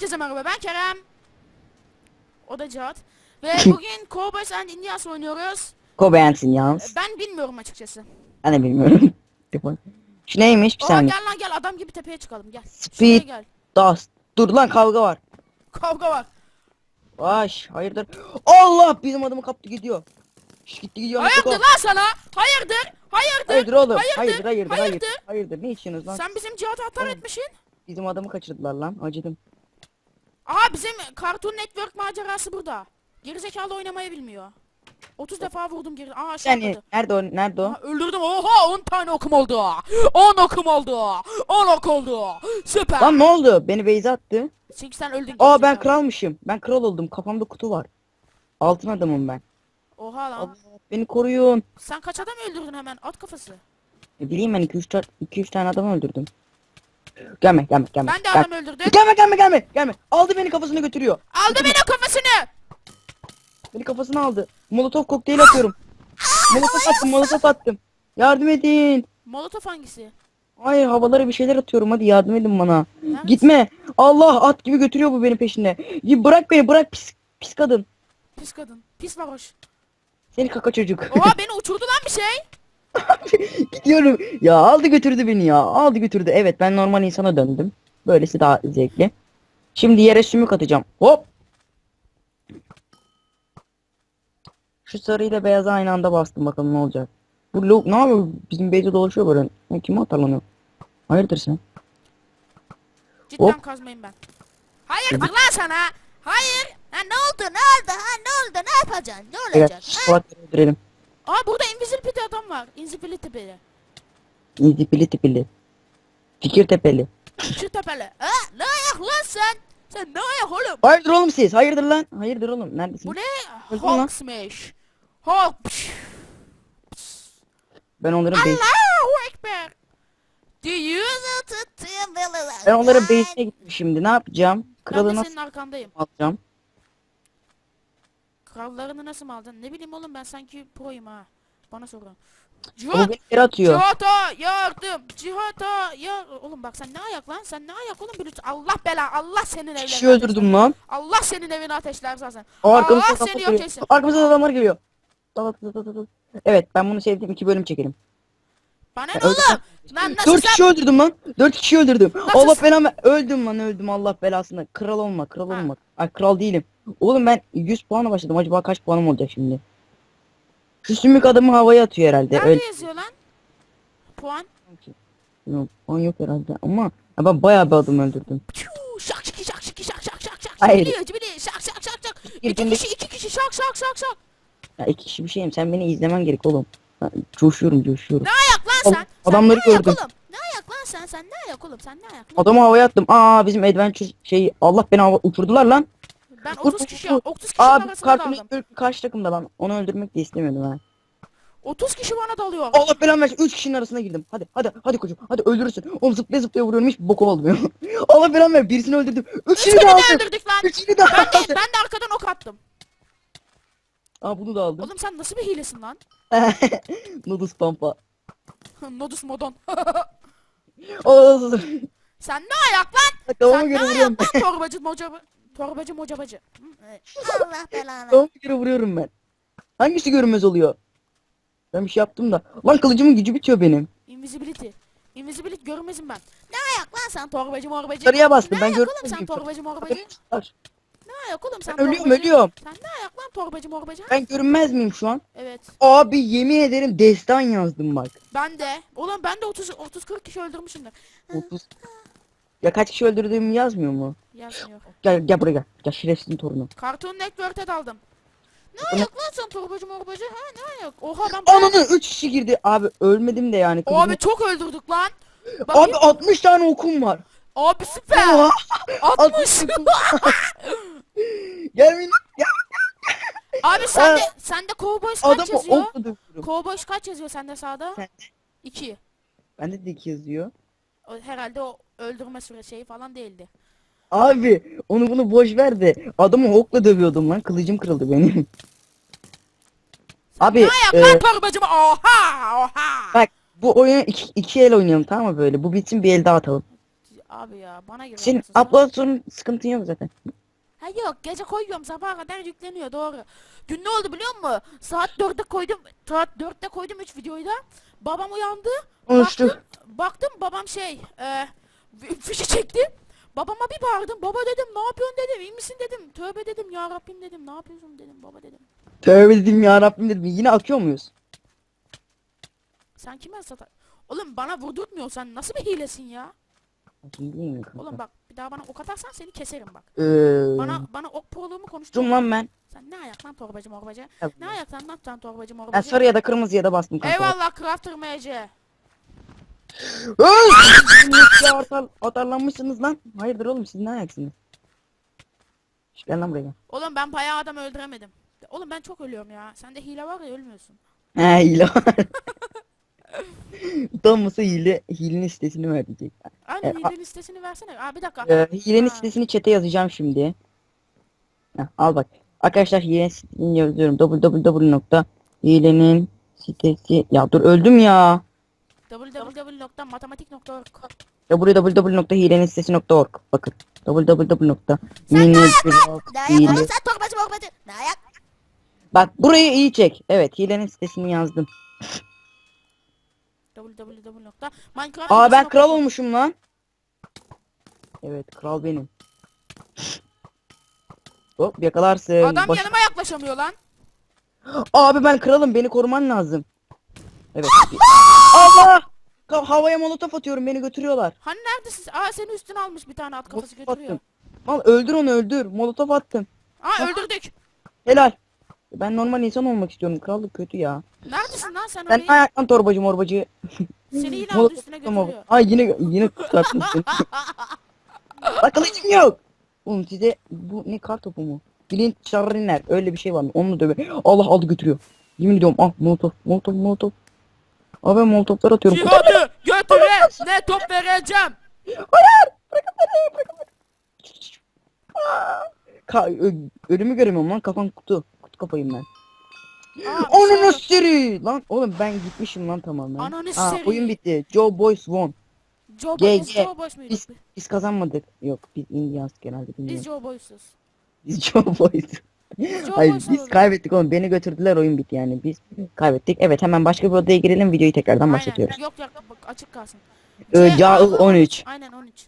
Herkese merhaba ben Kerem. O da Cihat. Ve bugün Cowboys and Indians oynuyoruz. Ko beğensin yalnız. Ben bilmiyorum açıkçası. Ben de bilmiyorum. Şu neymiş bir Aa saniye. gel lan gel adam gibi tepeye çıkalım gel. Şuraya Speed gel. dust. Dur lan kavga var. Kavga var. Baş hayırdır. Allah bizim adamı kaptı gidiyor. Şş, gitti gidiyor. Hayırdır lan sana? Hayırdır? Hayırdır? Hayırdır oğlum. Hayırdır? Hayırdır hayırdır hayırdır. Hayırdır? Ne içiyorsunuz lan? Sen bizim Cihat'ı atar etmişsin. Bizim adamı kaçırdılar lan. Acıdım. Aha bizim Cartoon Network macerası burada. Gerizekalı oynamayı bilmiyor. 30 defa vurdum geri. Aa şu Yani atladı. nerede o? Nerede o? Aa, öldürdüm. Oha 10 tane okum oldu. 10 okum oldu. 10 ok oldu. Süper. Lan ne oldu? Beni Beyza attı. Çünkü sen öldün. Aa ben kralmışım. Ben kral oldum. Kafamda kutu var. Altın adamım ben. Oha lan. Allah, beni koruyun. Sen kaç adam öldürdün hemen? At kafası. Ne bileyim ben 2-3 2-3 tane adam öldürdüm. Gelme gelme gelme. Ben de adam öldürdüm. Gelme gelme gelme gelme. Aldı beni kafasına götürüyor. Aldı beni kafasını. Beni kafasına aldı. Molotov kokteyl atıyorum. Molotof attım molotof attım. Yardım edin. Molotof hangisi? Hayır havalara bir şeyler atıyorum hadi yardım edin bana. Neresi? Gitme. Allah at gibi götürüyor bu beni peşinde. Bırak beni bırak pis pis kadın. Pis kadın. Pis varoş. Seni kaka çocuk. Oha beni uçurdu lan bir şey. Gidiyorum. Ya aldı götürdü beni ya. Aldı götürdü. Evet ben normal insana döndüm. Böylesi daha zevkli. Şimdi yere sümük atacağım. Hop. Şu sarıyla beyazı aynı anda bastım bakalım ne olacak. Bu lo ne yapıyor? Bizim beyze dolaşıyor böyle. Ya kime atarlanıyor? Hayırdır sen? Cidden Hop. kazmayayım ben. Hayır lan sana. Hayır. Ha ne oldu? Ne oldu? Ha ne oldu? Ne yapacaksın? Ne olacak? Evet, Ha? Öldürelim. Aa burada Invisibility adam var. Invisibility biri. İzipili tipili. Fikir tepeli. Şu tepeli. Ha ne ayak lan sen? Sen ne ayak oğlum? Hayırdır oğlum siz? Hayırdır lan? Hayırdır oğlum? Neredesin? Bu ne? Öldün lan. Hulk smash. Hulk. Ben onların base... Allahu Ekber. Do you know to Ben onların base'ine gittim şimdi. Ne yapacağım? Ben Kralı de nasıl senin arkandayım. alacağım? Krallarını nasıl mı aldın? Ne bileyim oğlum ben sanki proyum ha. Bana sorun. Cihat! beni atıyor. Cihat'a yardım! Cihat'a ya Oğlum bak sen ne ayak lan? Sen ne ayak oğlum? Bir Allah bela Allah senin Bir evine. kişi öldürdüm lan. Allah senin evine ateşler zaten. O arkamızda Allah seni yok etsin. Arkamızda adamlar geliyor. Dal, dal, dal, dal, dal. Evet ben bunu sevdim. iki bölüm çekelim. Bana ne oğlum? Lan nasıl Dört sen? kişi öldürdüm lan. Dört kişi öldürdüm. Nasıl Allah sen- belamı. Öldüm lan öldüm Allah belasını. Kral olma kral Ha. olma. Ay kral değilim. Oğlum ben 100 puanla başladım. Acaba kaç puanım olacak şimdi? Şu sümük adamı havaya atıyor herhalde. Nerede Öyle. yazıyor lan? Puan. Yok, puan yok herhalde ama ya ben bayağı bir adam öldürdüm. Şak şak şak şak şak şak şak şak. Hayır. Şak şak şak şak. İki kişi iki kişi şak şak şak şak. Ya iki kişi bir şeyim. Sen beni izlemen gerek oğlum. Ben coşuyorum coşuyorum. Ne ayak lan sen? Sen Adamları ne ayak gördüm. oğlum? Ne ayak lan sen? Sen ne ayak oğlum? Sen ne ayak? Adamı havaya attım. Aa bizim adventure şey Allah beni hava uçurdular lan. Ben Vur, 30 vur, kişi vur. 30 kişi Abi kartını daldım. ilk karşı takımda lan. Onu öldürmek de istemiyordum ha. 30 kişi bana dalıyor. Allah belamı versin. 3 kişinin arasına girdim. Hadi hadi hadi koçum. Hadi öldürürsün. Oğlum zıplaya zıplaya vuruyorum hiç boku olmuyor. Allah belamı ver. Birisini öldürdüm. Üçünü Üçünü de aldım. öldürdük lan. Üçünü de Ben de, aldım. ben de arkadan ok attım. Aa bunu da aldım. Oğlum sen nasıl bir hilesin lan? Nudus pampa. Nodus modon. Oo. sen ne ayak lan? Kafama Sen ne göre vuruyorum ben. ayak lan? Torbacı mocabı. Torbacı mocabacı. Allah belanı. Kafama göre vuruyorum ben. Hangisi görünmez oluyor? Ben bir şey yaptım da. Lan kılıcımın gücü bitiyor benim. Invisibility. Invisibility görünmezim ben. Ne ayak lan sen torbacı morbacı? Sarıya bastım, Ne ben ayak oğlum sen torbacı morbacı? Ne ayak oğlum sen Ben ölüyorum torbacı? ölüyorum. Sen ne ayak lan torbacı morbacı? Ben görünmez miyim şu an? Evet. Abi yemin ederim destan yazdım bak. Ben de. Oğlum ben de 30 30 40 kişi öldürmüşümdür. 30. Ya kaç kişi öldürdüğümü yazmıyor mu? Yazmıyor. Gel gel buraya gel. Gel şerefsizin torunu. Cartoon Network'e daldım. Ne ayak lan sen torbacı morbacı? Ha ne ayak? Oha ben Ananı 3 kişi girdi. Abi ölmedim de yani. Abi Abi, çok öldürdük lan. abi Bakayım. 60 tane okum var. Abi süper. Oha. 60. okum. Gelmeyin. Gel. Abi sende sende Cowboys kaç Adamı yazıyor? Cowboys kaç yazıyor sende sağda? Sende. 2. Bende de 2 yazıyor. Herhalde o öldürme süre şeyi falan değildi. Abi onu bunu boş ver de adamı okla dövüyordum lan. Kılıcım kırıldı benim. Abi Ne e, lan torbacı mı? Oha oha. bak bu oyunu iki, iki el oynayalım tamam mı böyle? Bu bitsin bir el daha atalım. Abi ya bana gir. Senin anasını satayım. upload sorun sıkıntın yok zaten. Ha yok gece koyuyorum sabaha kadar yükleniyor doğru. Dün ne oldu biliyor musun? Saat 4'te koydum. Saat 4'te koydum 3 videoyu da. Babam uyandı. Konuştuk. Baktım, baktım babam şey e, fişi çekti. Babama bir bağırdım. Baba dedim ne yapıyorsun dedim. İyi misin dedim. Tövbe dedim ya Rabbim dedim. Ne yapıyorsun dedim baba dedim. Tövbe dedim ya Rabbim dedim. Yine akıyor muyuz? Sen kime satar? Oğlum bana vurdurtmuyor sen nasıl bir hilesin ya? Kanka? Oğlum bak bir daha bana ok atarsan seni keserim bak. Ee, Bana bana ok proluğumu konuştun. lan ben. Sen ne ayak lan torbacı morbacı? Ne ayak lan lan sen torbacı Ben morbacı? sarı ya da kırmızı ya da bastım kanka. Eyvallah Crafter MC. Öy! ya atar, atarlanmışsınız lan. Hayırdır oğlum siz ne ayaksınız? Gel lan buraya. Oğlum ben bayağı adam öldüremedim. Oğlum ben çok ölüyorum ya. Sende hile var ya ölmüyorsun. He hile var. Utanmasa hile, hilenin sitesini verecek. Aynen E, a- hilenin sitesini versene. Aa bir dakika. Ee, hilenin Ha. sitesini chat'e yazacağım şimdi. Heh, al bak. Arkadaşlar hilenin sitesini yazıyorum. www.hilenin sitesi. Ya dur öldüm ya. www.matematik.org www.hilenin sitesi.org. Bakın. www. Sen ne Hile- Ne ayak oğlum sen torbacı morbacı. Ne ayak? Bak burayı iyi çek. Evet hilenin sitesini yazdım. www.minecraft Aa ben kral olmuşum lan. Evet kral benim. Hop yakalarsın. Adam Baş- yanıma yaklaşamıyor lan. Abi ben kralım beni koruman lazım. Evet. Allah! Ka- havaya molotof atıyorum beni götürüyorlar. Hani neredesin? Aa senin üstüne almış bir tane at kafası Molotof götürüyor. attım. Al öldür onu öldür. Molotof attım. Aa öldürdük. Helal. Ben normal insan olmak istiyorum. Krallık kötü ya. Neredesin lan sen Sen orayı? ayaktan torbacı morbacı. Seni yine aldı Molotof üstüne attım ama- götürüyor. Ay yine yine kurtartmışsın. Bak kılıcım yok. Oğlum size bu ne kar topu mu? Bilin şarriner öyle bir şey var mı? Onu döve. Allah aldı götürüyor. Yemin ediyorum ah molotof molotof molotof. Abi ben molotoflar atıyorum. Cihadı götüre ne top vereceğim. Hayır! Bırakın beni! Bırakın beni! Ka ö- ölümü göremiyorum lan kafam kutu. Kutu kafayım ben. Aa, Ananı seri! Lan oğlum ben gitmişim lan tamamen. Ananı Aa, seri. oyun bitti. Joe Boys won. Joe Boys, G. Joe Boys muydu? Biz, biz kazanmadık. Yok biz Indians genelde Biz bilmiyorum. Joe Boys'uz. Biz Joe Boys. Joe Hayır biz olalım. kaybettik oğlum. Beni götürdüler oyun bitti yani. Biz kaybettik. Evet hemen başka bir odaya girelim. Videoyu tekrardan başlatıyoruz. Aynen. Yok yok bak açık kalsın. Ee, C- Caıl 13. Aynen 13.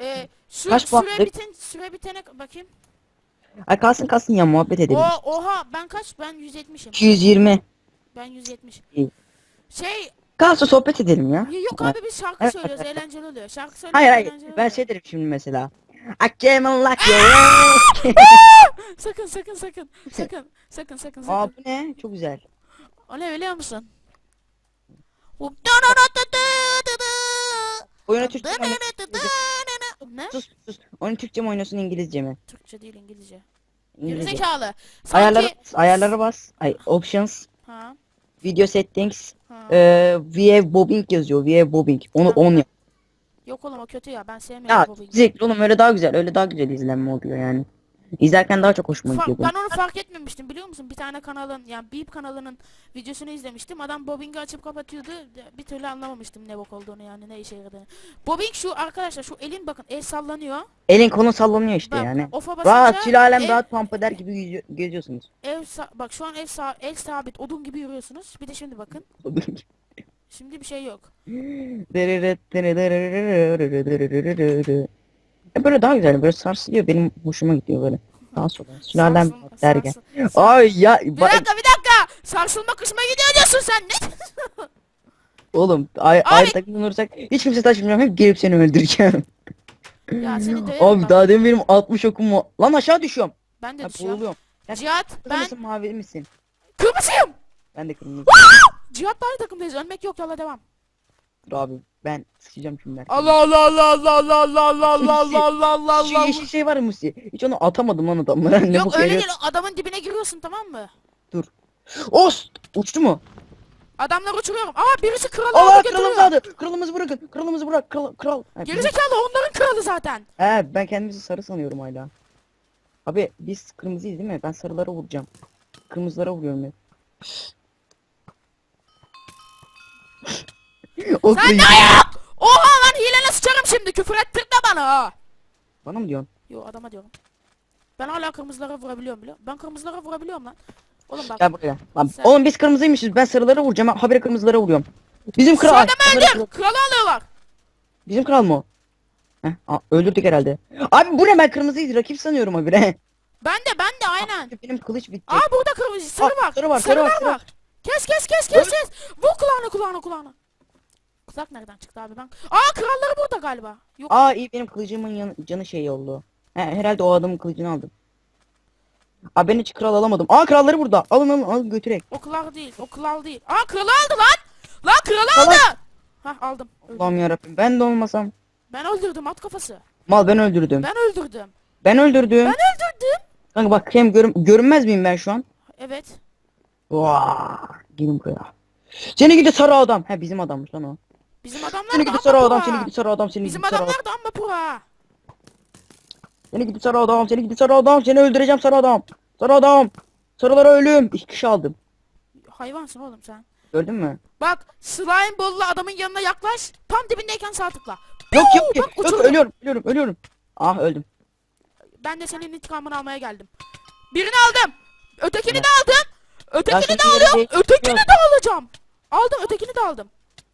Ee, şu Kaç süre puanlık? biten süre bitene bakayım. Ay kalsın kalsın ya muhabbet edelim. O oha ben kaç? Ben 170'im. 220. Ben 170. İyi. Şey Kalsın sohbet edelim ya. yok abi biz şarkı Evet, söylüyoruz eğlenceli oluyor. Şarkı söylüyoruz Hayır hayır eğlenceli ben oluyor. şey derim şimdi mesela. I came unlock you. Sakın sakın sakın sakın sakın sakın Aa sakın. bu ne? Çok güzel. O ne biliyor musun? Oyunu Türkçe mi? Ne? Sus sus. Oyunu Türkçe mi oynasın İngilizce mi? Türkçe değil İngilizce. İngilizce. Gerizekalı. Sanki... ayarlara bas. Ay options. Ha, Video settings. ha. Ee, VF bobbing yazıyor. VF bobbing. Onu Ha. 10 yap. Yok oğlum o kötü ya ben sevmiyorum Ya bu zevkli oğlum öyle daha güzel. Öyle daha güzel izlenme oluyor yani. İzlerken daha çok hoşuma Fa- gidiyor. ben onu fark etmemiştim biliyor musun? Bir tane kanalın yani Beep kanalının videosunu izlemiştim. Adam bobbing'i açıp kapatıyordu. Bir türlü anlamamıştım ne bok olduğunu yani ne işe yaradığını. Bobbing şu arkadaşlar şu elin bakın el sallanıyor. Elin kolun sallanıyor işte Bak, yani. ofa basınca Rahat sülalem el- rahat pampa der gibi geziyor- geziyorsunuz. El sa- bak şu an el, sa- el sabit odun gibi yürüyorsunuz. Bir de şimdi bakın. Şimdi bir şey yok. E böyle daha güzel böyle sarsılıyor benim hoşuma gidiyor böyle. Daha sonra sülalem Sarsıl- dergen. Ay ya Bir bak dakika bir dakika. Sarsılma kısmına gidiyor diyorsun sen ne? oğlum ay ay takım olursak hiç kimse taşımayacağım hep gelip seni öldüreceğim. ya seni döverim Abi bak. daha demin benim 60 okum var. Lan aşağı düşüyorum. Ben de düşüyorum. boğuluyorum. Cihat Kırmızı ben mısın mavi misin? kırmızıyım. Ben de kırmızı. Cihat aynı takımdayız. Ölmek yok yola devam. Dur abi ben sıçacağım şimdi. Allah Allah Allah Allah Allah Allah Allah Allah Allah Allah Allah Şu Allah. yeşil şey var ya Musi. Hiç onu atamadım lan adamlara. Ne Yok bok öyle veriyor. değil adamın dibine giriyorsun tamam mı? Os! Uçtu mu? Adamları uçuruyorum. Aa birisi kralı Allah aldı kralımızı götürüyor. aldı. Kralımızı bırakın. Kralımızı bırak. Kral. kral. Ha, Gerizekalı onların kralı zaten. He ben kendimizi sarı sanıyorum hala. Abi biz kırmızıyız değil mi? Ben sarılara vuracağım. Kırmızılara vuruyorum hep. O Sen ne ayak? Oha lan hilene sıçarım şimdi küfür ettirme bana ha. Bana mı diyorsun? Yo adama diyorum. Ben hala kırmızılara vurabiliyorum biliyor musun? Ben kırmızılara vurabiliyorum lan. Oğlum bak. Gel buraya. Lan, Sen- Oğlum biz kırmızıymışız. Ben sarılara vuracağım. Habire kırmızılara vuruyorum. Bizim kral. adamı Sarılara- öldür. Kralı alıyorlar. Bizim kral mı o? Heh, aa, öldürdük herhalde. Abi bu ne ben kırmızıydı rakip sanıyorum habire. Ben de ben de aynen. Benim kılıç bitti. Aa burada kırmızı sarı Aa, var. sarı var, sarı var, sarı var. Kes kes kes kes kes. Vur kulağını kulağını kulağını. Kulak nereden çıktı abi ben? Aa kralları burada galiba. Yok Aa iyi benim kılıcımın yan- canı şey oldu. He, herhalde o adamın kılıcını aldım. Aa ben hiç kral alamadım. Aa kralları burada. Alın alın alın götürek. o kral değil. O kral değil. Aa kralı aldı lan. Lan kralı Salak. aldı. Hah aldım. Öldüm. Allah'ım yarabbim ben de olmasam. Ben öldürdüm at kafası. Mal ben öldürdüm. Ben öldürdüm. Ben öldürdüm. Ben öldürdüm. Kanka bak hem görün görünmez miyim ben şu an? Evet. Vaa, gelin buraya. Seni gidi sarı adam. He bizim adammış lan o. Bizim adamlar Seni gidi sarı adam, seni gidi sarı adam, seni Bizim gidi sarı adam. adamlar da amma ha. Seni gidi sarı adam, seni gidi sarı adam, seni öldüreceğim sarı adam. Sarı adam. Sarılara ölüm. İki kişi aldım. Hayvansın oğlum sen. Gördün mü? Bak slime bollu adamın yanına yaklaş. Tam dibindeyken sağ tıkla. Yok yok Bak, yok. Yok uçurdum. ölüyorum, ölüyorum, ölüyorum. Ah öldüm. Ben de senin intikamını almaya geldim. Birini aldım. Ötekini de aldım. Ötekini de alıyorum. değil- Ötekini de alacağım. Aldım ötekini de aldım.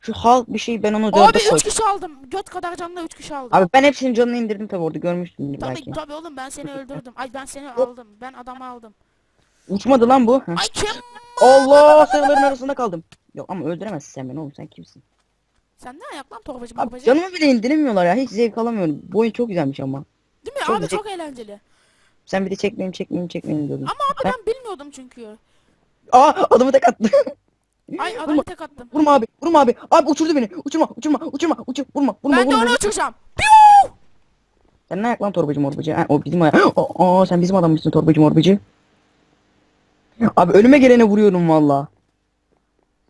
Şu hal bir şey ben onu Abi dörde 3 koydum. kişi aldım. Göt kadar canlı 3 kişi aldım. Abi ben hepsinin canını indirdim tabi orada görmüştüm tabii belki. tabii oğlum ben seni öldürdüm. Ay ben seni aldım. Ben adamı aldım. Uçmadı lan bu. Heh. Ay kim? Allah sarıların arasında kaldım. Yok ama öldüremezsin sen beni oğlum sen kimsin? Sen ne ayak lan torbacı Abi morbacı? canımı bile indiremiyorlar ya hiç zevk alamıyorum. Bu oyun çok güzelmiş ama. Değil mi? çok abi güzel. çok eğlenceli. Sen bir de çekmeyeyim çekmeyeyim çekmeyeyim diyordun. Ama abi ben bilmiyordum çünkü. Aa adamı tek attı. Ay adamı Vurma. tek attım. vurma abi vurma abi. Abi uçurdu beni. Uçurma uçurma uçurma uçur vurma vurma Ben de vurma. onu uçuracağım. Piu! Sen ne ayak lan torbacı morbacı? Ha, o bizim ayak. Aa, aa sen bizim adammışsın torbacı morbacı. Abi ölüme gelene vuruyorum valla.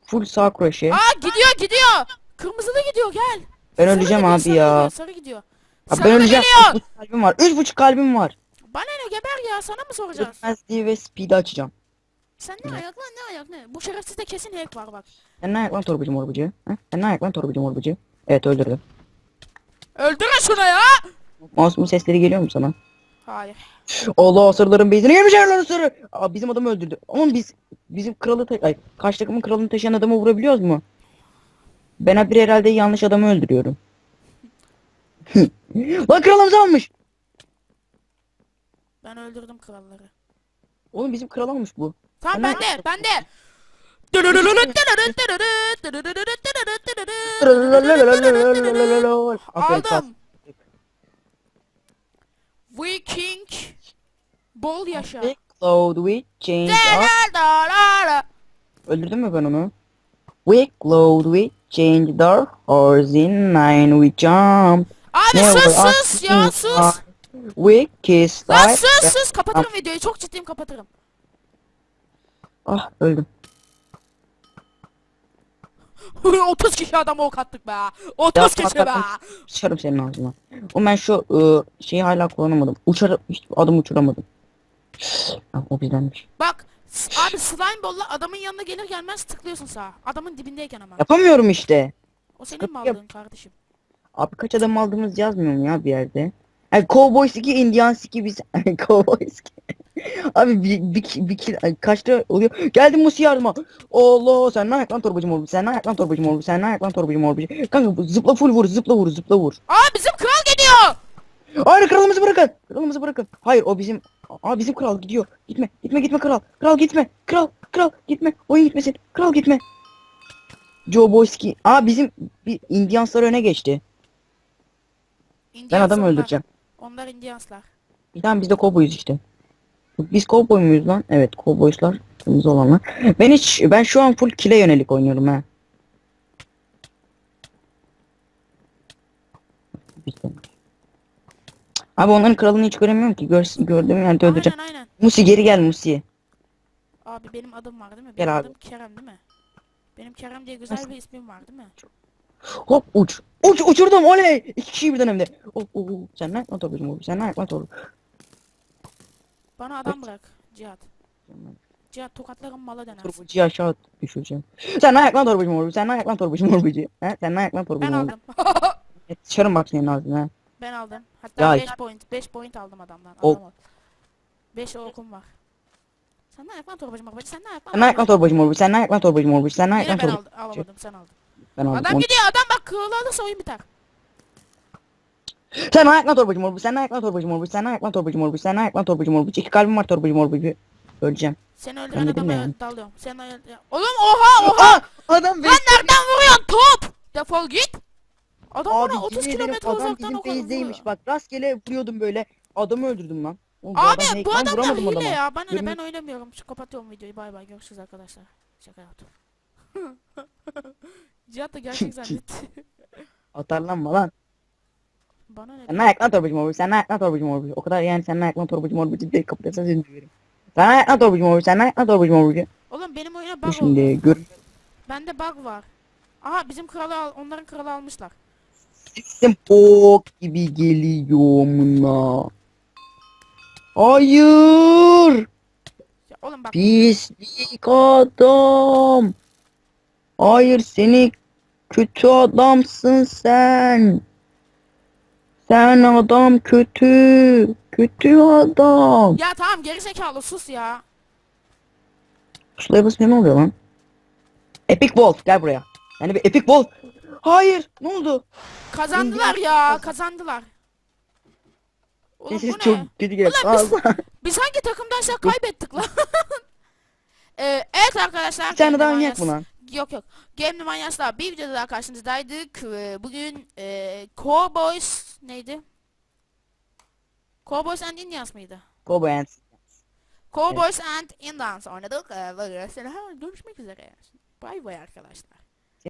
Full sağ kroşe. Aa gidiyor gidiyor. Kırmızılı gidiyor gel. Ben Sarı öleceğim gidiyor, abi sarı ya. gidiyor, sarı gidiyor. Abi Sarı ben da öleceğim. geliyor. Üç buçuk kalbim var. Üç buçuk kalbim var. Bana ne geber ya sana mı soracağız? Ölmezliği ve speed'i açacağım. Sen ne ayak lan ne ayak ne? Bu şerefsizde kesin hack var bak. Sen ne ayak lan torbacı morbacı? Ha? Sen ne ayak lan torbacı morbacı? Evet öldürdüm. Öldürün şunu ya. Mouse'un sesleri geliyor mu sana? Hayır. Allah sarıların beyzine girmiş lan sarı. Aa, bizim adamı öldürdü. Ama biz bizim kralı ta- ay, karşı takımın kralını taşıyan adamı vurabiliyoruz mu? Ben abi herhalde yanlış adamı öldürüyorum. lan kralımızı almış. Ben öldürdüm kralları. Oğlum bizim kral almış bu. Tamam Ben ben de ben de. Aferin, sağ- Aldım. Viking. Bol yaşa. Big load with change up. Öldürdün mü ben onu? We load we change the horse in nine we jump. Abi sus sus ya me sus. We kiss Lan sus sus kapatırım videoyu çok ciddiyim kapatırım. Ah öldüm. 30 kişi adamı ok attık be. 30 kişi be. patlattım. Sıçarım senin ağzına. O ben şu ıı, şeyi hala kullanamadım. Uçar hiç adım uçuramadım. Ah, o bizdenmiş. Bak s- abi slime ball'la adamın yanına gelir gelmez tıklıyorsun sağa. Adamın dibindeyken ama. Yapamıyorum işte. O senin Yap- mallığın kardeşim. Abi kaç adam aldığımız yazmıyor mu ya bir yerde? Yani Cowboys 2, Indians 2 biz Cowboys 2. Abi bir, bir, bir, bir- kaçta oluyor? Geldim Musi yardıma. Allah sen ne ayak lan torbacı morbu? Sen ne ayak lan torbacı morbu? Sen ne ayak lan torbacı morbu? Kanka zıpla full vur, zıpla vur, zıpla vur. Aa bizim kral geliyor. Hayır kralımızı bırakın. Kralımızı bırakın. Hayır o bizim Aa bizim kral gidiyor. Gitme. Gitme gitme kral. Kral gitme. Kral kral gitme. Oyun gitmesin. Kral gitme. Joe Boyski. Aa bizim bir Indianslar öne geçti. Ben Indians adamı onlar. öldüreceğim. Onlar Indianslar. Bir tane biz de kovboyuz işte. Biz kovboy muyuz lan? Evet kovboyslar. Kırmızı olanlar. Ben hiç ben şu an full kile yönelik oynuyorum ha. Abi onların kralını hiç göremiyorum ki. Gör, gördüğüm yerde öldüreceğim. Aynen aynen. Musi geri gel Musi. Abi benim adım var değil mi? Gel Benim abi. adım Kerem değil mi? Benim Kerem diye güzel Nasıl? bir ismim var değil mi? Hop uç. Uç uçurdum oley. İki kişiyi birden hem de. Oh, oh, oh. Sen ne yapma torbacım oğlum. Sen ne yapma torbacım. Bana adam bırak Cihat. Cihat tokatların mala dönersin. Torbacıyı aşağı düşüreceğim. Sen ne ayak lan torbacı mor Sen ne ayak lan torbacı morbacı. He? Sen ne ayak lan torbacı Ben aldım. Sıçarım bak senin ağzına. ben aldım. Hatta Ya- 5 point 5 point aldım adamdan. O- Adam 5 okum var. Sen ne ayak lan torbacı morbacı? Sen ne lan? Sen ne ayak lan torbacı morbacı. Sen ne ayak lan torbacı morbacı. Sen ne ayak Yine ben aldım. Alamadım sen aldın. Ben aldım. Adam Onu- gidiyor adam bak kığılı alırsa oyun biter. Sen ne ayak lan torbacı morbacı. Sen ne ayak lan torbacı morbacı. Sen ne ayak lan torbacı morbacı. Sen ne ayak lan torbacı morbacı. İki kalbim var torbacı morbacı. Öleceğim. Seni öldüren adama yani. dalıyorum. Sen. Oğlum oha oha! Aa! Adam Lan nereden vuruyorsun top? Defol git. Adam Abi bana 30 yemin ederim kilometre adam uzaktan bizim o kadar base'deymiş vuruyor. bak rastgele vuruyordum böyle adamı öldürdüm lan. Oğlum, Abi adam bu hack lan, adamlar vuramadım hile adama. ya. Bana ne ben oynamıyorum. Şu kapatıyorum videoyu. Bay bay görüşürüz arkadaşlar. Şaka yaptım. Cihat da gerçek zannetti. Atarlanma lan. Bana ne? Sen ne ayak lan torbacı morbacı. Sen ne ayak lan torbacı morbacı. O kadar yani sen ne ayak lan torbacı morbacı diye kapatırsan seni döverim. Sen ne ayak lan torbacı morbacı. Sen ne ayak lan torbacı morbacı. Oğlum benim oyuna bug oldu. Şimdi gör. Bende bug var. Aha bizim kralı al onların kralı almışlar. Sesim bok gibi geliyor amına. Hayır. Ya oğlum bak Pislik adam. Hayır seni kötü adamsın sen. Sen adam kötü. Kötü adam. ya tamam gerizekalı sus ya. Şuraya basınca ne oluyor lan? Epic Wolf gel buraya. Yani bir Epic Wolf. Hayır ne oldu? Kazandılar ya kazandılar. Oğlum bu ne? çok kötü. Ulan biz-. Biz hangi takımdansak kaybettik lan. Ee, evet arkadaşlar. Bir tane daha oynayak mı lan? Yok yok. Game Manyas'la bir videoda daha karşınızdaydık. Ee, Bugün e, Cowboys neydi? Cowboys and Indians mıydı? Cowboy Ants. Cowboys and Indians oynadık. Ee. Görüşmek üzere. Bay bay arkadaşlar.